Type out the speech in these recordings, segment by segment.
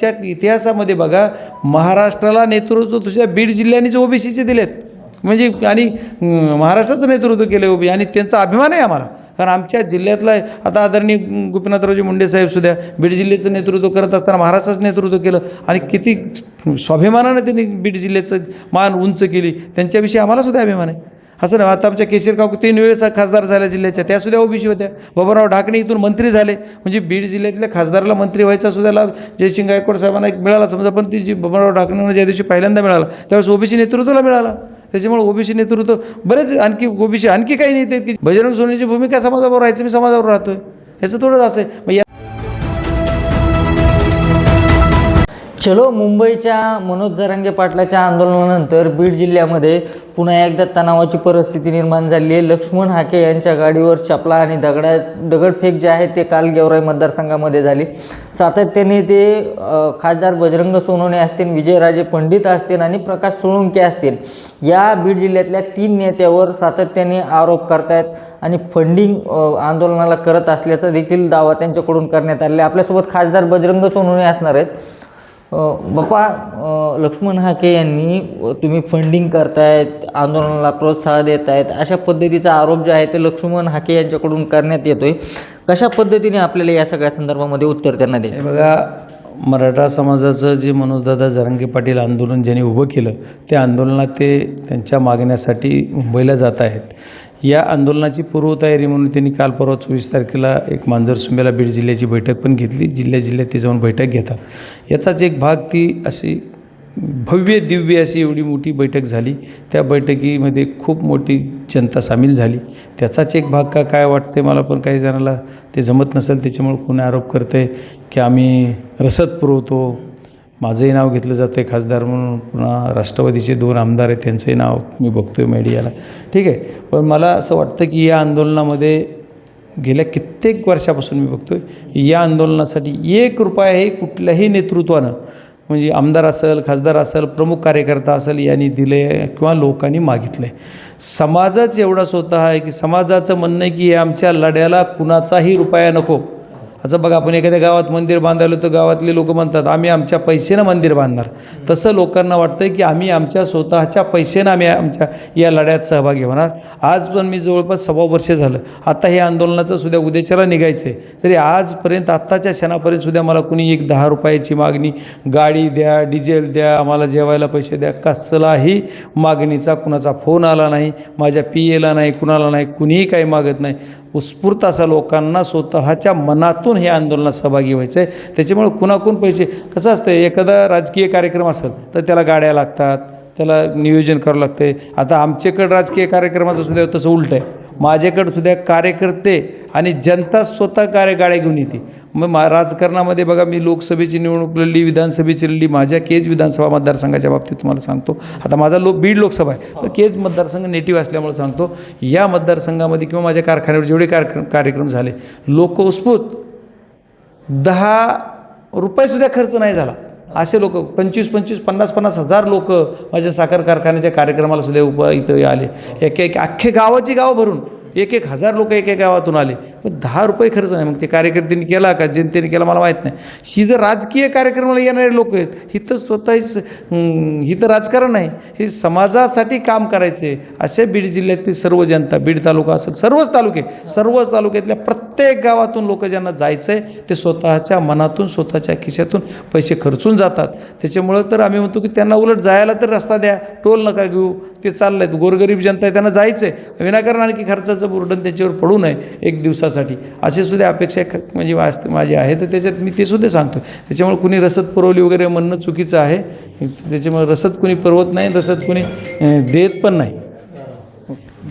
च्या इतिहासामध्ये बघा महाराष्ट्राला नेतृत्व तुझ्या बीड जिल्ह्यानेच ओबीसीचे दिलेत. म्हणजे आणि महाराष्ट्राचं नेतृत्व केलं ओबी आणि त्यांचा अभिमान आहे आम्हाला. कारण आमच्या जिल्ह्यातला आता आदरणीय गोपीनाथरावजी मुंडे साहेब सुद्धा बीड जिल्ह्याचं नेतृत्व करत असताना महाराष्ट्राचं नेतृत्व केलं आणि किती स्वाभिमानानं त्यांनी बीड जिल्ह्याचं मान उंच केली. त्यांच्याविषयी आम्हाला सुद्धा अभिमान आहे. असं ना आता आमच्या केशर तीन वेळेस खासदार झाल्या जिल्ह्याच्या त्या सुद्धा ओबीसी होत्या. बाबाराव ढाकणे इथून मंत्री झाले. म्हणजे बीड जिल्ह्यातल्या खासदाराला मंत्री व्हायचा सुद्धा लाभ जयसिंग गायकवाड साहेबांना एक मिळाला. समजा पण ती जी बाबाराव ढाकणेंना ज्या दिवशी पहिल्यांदा मिळाला त्यावेळेस ओबीसी नेतृत्वाला मिळाला. त्याच्यामुळे ओबीसी नेतृत्व बरेच आणखी ओबीसी आणखी काही नाही की बजरंग सोनीची भूमिका समाजावर राहायचं मी समाजावर राहतोय. याचं थोडंच असं आहे. मग चलो मुंबईच्या मनोज जरांगे पाटलाच्या आंदोलनानंतर बीड जिल्ह्यामध्ये पुन्हा एकदा तणावाची परिस्थिती निर्माण झाली आहे. लक्ष्मण हाके यांच्या गाडीवर चपला आणि दगडा दगडफेक जे आहे ते काल गेवराई मतदारसंघामध्ये झाली. सातत्याने ते खासदार बजरंग सोनवणे असतील विजयराजे पंडित असतील आणि प्रकाश सोळुंके असतील. या बीड जिल्ह्यातल्या तीन नेत्यावर सातत्याने आरोप करतायत आणि फंडिंग आंदोलनाला करत असल्याचा देखील दावा त्यांच्याकडून करण्यात आलेला आहे. आपल्यासोबत खासदार बजरंग सोनवणे असणार आहेत. बाप्पा लक्ष्मण हाके यांनी तुम्ही फंडिंग करतायत आंदोलनाला प्रोत्साहन देत आहेत अशा पद्धतीचा आरोप जे आहे ते लक्ष्मण हाके यांच्याकडून करण्यात येतोय. कशा पद्धतीने आपल्याला या सगळ्या संदर्भामध्ये उत्तर त्यांना द्यायचं? बघा मराठा समाजाचं जे मनोजदादा जरांगे पाटील आंदोलन ज्यांनी उभं केलं त्या आंदोलनात ते त्यांच्या मागण्यासाठी मुंबईला जात आहेत. या आंदोलनाची पूर्वतयारी म्हणून त्यांनी काल परवा चोवीस तारखेला एक मांजरसुंबेला बीड जिल्ह्याची बैठक पण घेतली. जिल्ह्या जिल्ह्यात ते जाऊन बैठक घेतात. याचाच एक भाग ती अशी भव्य दिव्य अशी एवढी मोठी बैठक झाली. त्या बैठकीमध्ये खूप मोठी जनता सामील झाली. त्याचाच एक भाग का काय वाटते मला पण काही जणाला ते जमत नसेल त्याच्यामुळे कोणी आरोप करतं आहे की आम्ही रसद पुरवतो. माझंही नाव घेतलं जातं आहे खासदार म्हणून. पुन्हा राष्ट्रवादीचे दोन आमदार आहेत त्यांचंही नाव मी बघतो आहे मीडियाला ठीक आहे. पण मला असं वाटतं की या आंदोलनामध्ये गेल्या कित्येक वर्षापासून मी बघतो आहे या आंदोलनासाठी एक रुपया हे कुठल्याही नेतृत्वानं म्हणजे आमदार असेल खासदार असेल प्रमुख कार्यकर्ता असेल यांनी दिले किंवा लोकांनी मागितले. समाजच समाजाच एवढा स्वतः आहे की समाजाचं म्हणणं आहे की आमच्या लढ्याला कुणाचाही रुपया नको. असं बघा आपण एखाद्या गावात मंदिर बांधायला तर गावातले लोक म्हणतात आम्ही आमच्या पैशानं मंदिर बांधणार. तसं लोकांना वाटतं की आम्ही आमच्या स्वतःच्या पैशानं आम्ही आमच्या या लढ्यात सहभागी होणार. आज पण मी जवळपास सव्वा वर्ष झालं. आता हे आंदोलनाचं सुद्धा उद्याच्याला निघायचं आहे तरी आजपर्यंत आत्ताच्या क्षणापर्यंत सुद्धा मला कुणी एक दहा रुपयाची मागणी गाडी द्या डिझेल द्या आम्हाला जेवायला पैसे द्या कसलाही मागणीचा कुणाचा फोन आला नाही माझ्या पी एला नाही कुणाला नाही कुणीही काही मागत नाही. उत्स्फूर्त असा लोकांना स्वतःच्या मनातून हे आंदोलनात सहभागी व्हायचं आहे त्याच्यामुळे कुणाकून पैसे कसं असतं एखादा राजकीय कार्यक्रम असेल तर त्याला गाड्या लागतात त्याला नियोजन करावं लागतं आता आमच्याकडं राजकीय कार्यक्रमाचं सुद्धा तसं उलटं आहे. माझ्याकडं सुद्धा कार्यकर्ते आणि जनता स्वतः कार्य गाड्या घेऊन येते. मग मा राजकारणामध्ये बघा मी लोकसभेची निवडणूक लढली विधानसभेची लढली माझ्या केज विधानसभा मतदारसंघाच्या बाबतीत तुम्हाला सांगतो. आता माझा लो बीड लोकसभा आहे पण केज मतदारसंघ नेटिव्ह असल्यामुळे सांगतो या मतदारसंघामध्ये किंवा माझ्या कारखान्यावर जेवढे कार्यक्रम कार्यक्रम झाले लोक उत्स्फूत दहा रुपयेसुद्धा खर्च नाही झाला. असे लोक पंचवीस पंचवीस पन्नास पन्नास हजार लोक माझ्या साखर कारखान्याच्या कार्यक्रमाला सुद्धा उप इथं आले. एक एक अख्खे गावाची गाव भरून एक एक हजार लोक एका गावातून आले. पण दहा रुपये खर्च नाही. मग ते कार्यकर्त्यांनी केला का? जनतेने केला? मला माहीत नाही. ही जर राजकीय कार्यक्रमाला येणारे लोक आहेत ही तर स्वतःच ही तर राजकारण नाही. हे समाजासाठी काम करायचे. असे बीड जिल्ह्यातील सर्व जनता बीड तालुका असेल सर्वच तालुके सर्वच तालुक्यातल्या प्रत्येक गावातून लोक ज्यांना जायचं आहे ते स्वतःच्या मनातून स्वतःच्या खिशातून पैसे खर्चून जातात. त्याच्यामुळं तर आम्ही म्हणतो की त्यांना उलट जायला तर रस्ता द्या. टोल नका घेऊ. ते चाललं आहेत गोरगरीब जनता आहे त्यांना जायचं आहे विनाकारण आणखी खर्चाचं बुर्डन त्याच्यावर पडू नये एक दिवसासाठी. असे सुद्धा अपेक्षा म्हणजे वास्त- माझी आहे. तर त्याच्यात मी ते सुद्धा सांगतो त्याच्यामुळे कुणी रसद पुरवली वगैरे म्हणणं चुकीचं आहे. त्याच्यामुळे रसद कुणी पुरवत नाही रसद कुणी देत पण नाही.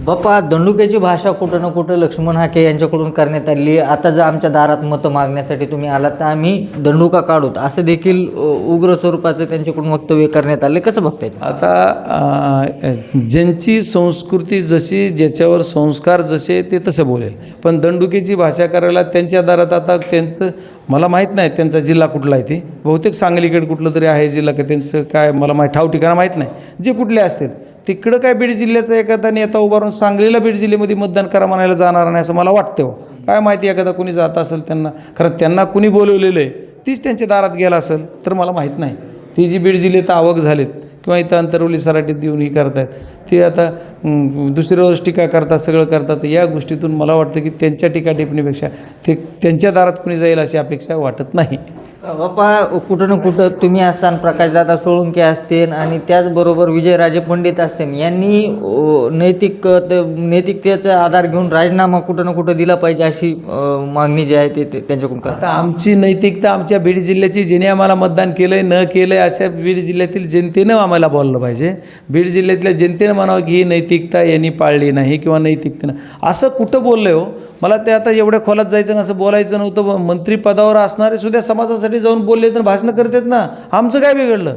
बापा दंडुक्याची भाषा कुठं ना कुठं लक्ष्मण हाके यांच्याकडून करण्यात आली आता जर आमच्या दारात मतं मागण्यासाठी तुम्ही आलात तर आम्ही दंडुका काढूत. असं देखील उग्र स्वरूपाचं त्यांच्याकडून वक्तव्य करण्यात आले. कसं बघताय आता ज्यांची संस्कृती जशी ज्याच्यावर संस्कार जसे ते तसं बोलेल. पण दंडुकीची भाषा करायला त्यांच्या दारात आता त्यांचं मला माहीत नाही त्यांचा जिल्हा कुठला आहे ते. बहुतेक सांगलीकडे कुठलं तरी आहे जिल्हा का त्यांचं काय मला माहीत ठाव ठिकाणं माहीत नाही. जे कुठले असतील. तिकडं काय बीड जिल्ह्याचा एखादा नेता उभारून सांगलीला बीड जिल्ह्यामध्ये मतदान करा म्हणायला जाणार नाही असं मला वाटतं. काय माहिती एखादा कुणी जात असेल त्यांना. कारण त्यांना कुणी बोलवलेलं आहे तीच त्यांच्या दारात गेला असेल तर मला माहीत नाही. ती जी बीड जिल्ह्यात आवक झालेत किंवा इथं अंतरवली सराटीत येऊन ही करतायत ती आता दुसऱ्या दुसऱ्यावर टीका करतात सगळं करतात या गोष्टीतून मला वाटतं की त्यांच्या टीका टिपणीपेक्षा ते त्यांच्या दारात कुणी जाईल अशी अपेक्षा वाटत नाही. बाप्पा कुठं ना कुठं तुम्ही असताना प्रकाशदादा सोळुंके असतील आणि त्याचबरोबर विजयराजे पंडित असतील यांनी नैतिक नैतिकतेचा आधार घेऊन राजीनामा कुठं ना कुठं दिला पाहिजे अशी मागणी जी आहे ते त्यांच्याकडून करतात. आमची नैतिकता आमच्या बीड जिल्ह्याची जिने आम्हाला मतदान केलं आहे न केलं आहे अशा बीड जिल्ह्यातील जनतेनं आम्हाला बोललं पाहिजे. बीड जिल्ह्यातल्या जनतेनं म्हणावं की ही नैतिकता यांनी पाळली नाही किंवा नैतिकतेनं. असं कुठं बोललं हो? मला ते आता एवढ्या खोलात जायचं ना असं बोलायचं नव्हतं. मंत्रीपदावर असणारे सुद्धा समाजासाठी जाऊन बोलले तर भाषणं करतात ना. आमचं काय बिघडलं?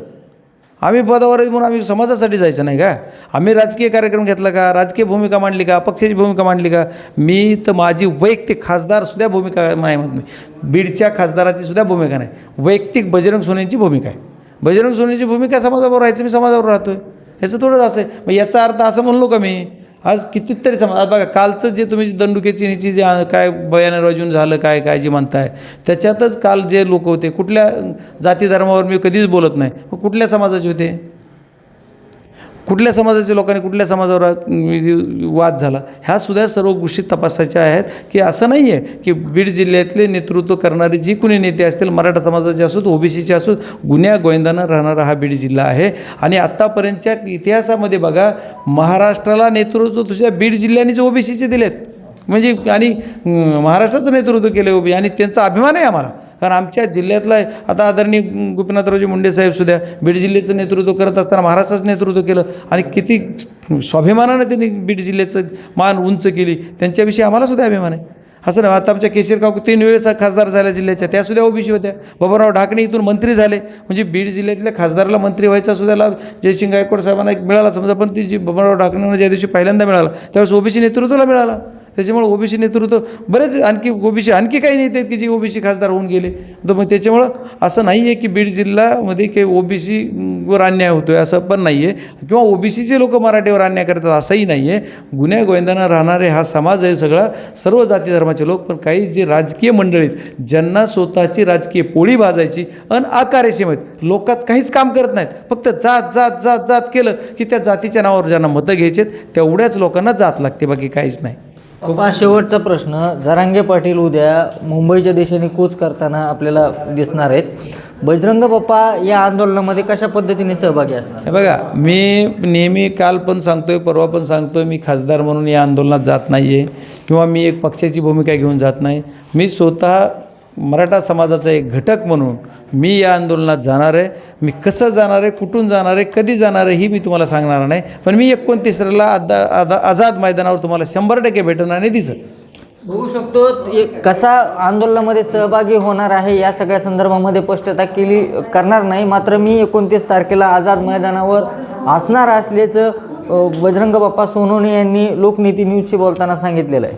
आम्ही पदावर म्हणून आम्ही समाजासाठी जायचं नाही का? आम्ही राजकीय कार्यक्रम घेतला का? राजकीय भूमिका मांडली का? पक्षाची भूमिका मांडली का? मी तर माझी वैयक्तिक खासदारसुद्धा भूमिका नाही म्हणत मी. बीडच्या खासदाराची सुद्धा भूमिका नाही. वैयक्तिक बजरंग सोनेंची भूमिका आहे. बजरंग सोनेची भूमिका समाजाबरोबर राहायचं मी समाजावर राहतो आहे ह्याचं थोडंच असं आहे. मग याचा अर्थ असं म्हणलो का मी? आज कितीतरी समाज आज बघा कालचं जे तुम्ही दंडुकेची ह्याची जे काय बयानं रजून झालं काय काय जे म्हणताय त्याच्यातच काल जे लोक होते कुठल्या जाती धर्मावर मी कधीच बोलत नाही कुठल्या समाजाचे होते? कुठल्या समाजाच्या लोकांनी कुठल्या समाजावर वाद झाला? ह्या सुद्धा सर्व गोष्टी तपासायच्या आहेत की असं नाही आहे की बीड जिल्ह्यातले नेतृत्व करणारे जी कुणी नेते असतील मराठा समाजाचे असोत ओबीसीचे असोत गुन्ह्या गोविंदानं राहणारा हा बीड जिल्हा आहे. आणि आत्तापर्यंतच्या इतिहासामध्ये बघा महाराष्ट्राला नेतृत्व तुझ्या बीड जिल्ह्यानेच ओबीसीचे दिलेत. म्हणजे आणि महाराष्ट्राचं नेतृत्व केलं ओबी आणि त्यांचा अभिमान आहे आम्हाला. कारण आमच्या जिल्ह्यातला आता आदरणीय गोपीनाथरावजी मुंडे साहेब सुद्धा बीड जिल्ह्याचं नेतृत्व करत असताना महाराष्ट्राचं नेतृत्व केलं आणि किती स्वाभिमानानं त्यांनी बीड जिल्ह्याचं मान उंच केली. त्यांच्याविषयी आम्हाला सुद्धा अभिमान आहे. असं नाही आता आमच्या केशर तीन वेळेस खासदार झाल्या जिल्ह्याच्या त्यासुद्धा ओबीसी होत्या. बाबाराव ढाकणे इथून मंत्री झाले. म्हणजे बीड जिल्ह्यातल्या खासदाराला मंत्री व्हायचा सुद्धा लाभ जयसिंग गायकवाड साहेबांना एक मिळाला. समजा पण ती जी बाबाराव ढाकणेंना ज्या दिवशी पहिल्यांदा मिळाला त्यावेळेस ओबीसी नेतृत्वाला मिळाला. त्याच्यामुळे ओबीसी नेतृत्व बरेच आणखी ओबीसी आणखी काही नेते आहेत की जे ओबीसी खासदार होऊन गेले. तर मग त्याच्यामुळं असं नाही आहे की बीड जिल्ह्यामध्ये काही ओबीसीवर अन्याय होतो आहे असं पण नाही आहे किंवा ओबीसीचे लोक मराठीवर अन्याय करतात असंही नाही आहे गुन्ह्या गोविंदांना राहणारे हा समाज आहे सगळा. सर्व जाती धर्माचे लोक पण काही जे राजकीय मंडळीत ज्यांना स्वतःची राजकीय पोळी भाजायची अन आकाराची माहीत लोकात काहीच काम करत नाहीत. फक्त जात जात जात जात केलं की त्या जातीच्या नावावर ज्यांना मतं घ्यायचेत तेवढ्याच लोकांना जात लागते बाकी काहीच नाही. बाप्पा शेवटचा प्रश्न जरांगे पाटील उद्या मुंबईच्या दिशेने कूच करताना आपल्याला दिसणार आहेत. बजरंग बाप्पा या आंदोलनामध्ये कशा पद्धतीने सहभागी असणार? बघा मी नेहमी काल पण सांगतोय परवा पण सांगतोय मी खासदार म्हणून या आंदोलनात जात नाही आहे किंवा मी एक पक्षाची भूमिका घेऊन जात नाही. मी स्वतः मराठा समाजाचा एक घटक म्हणून मी या आंदोलनात जाणार आहे. मी कसं जाणार आहे कुठून जाणार आहे कधी जाणार आहे ही मी तुम्हाला सांगणार नाही. पण मी एकोणतीसला आदा आदा आझाद मैदानावर तुम्हाला शंभर टक्के भेटणार नाही दिसत बघू शकतो एक कसा आंदोलनामध्ये सहभागी होणार आहे या सगळ्या संदर्भामध्ये स्पष्टता केली करणार नाही. मात्र मी एकोणतीस तारखेला आझाद मैदानावर असणार असल्याचं बजरंग बाप्पा सोनोने यांनी लोकनीती न्यूजशी बोलताना सांगितलेलं आहे.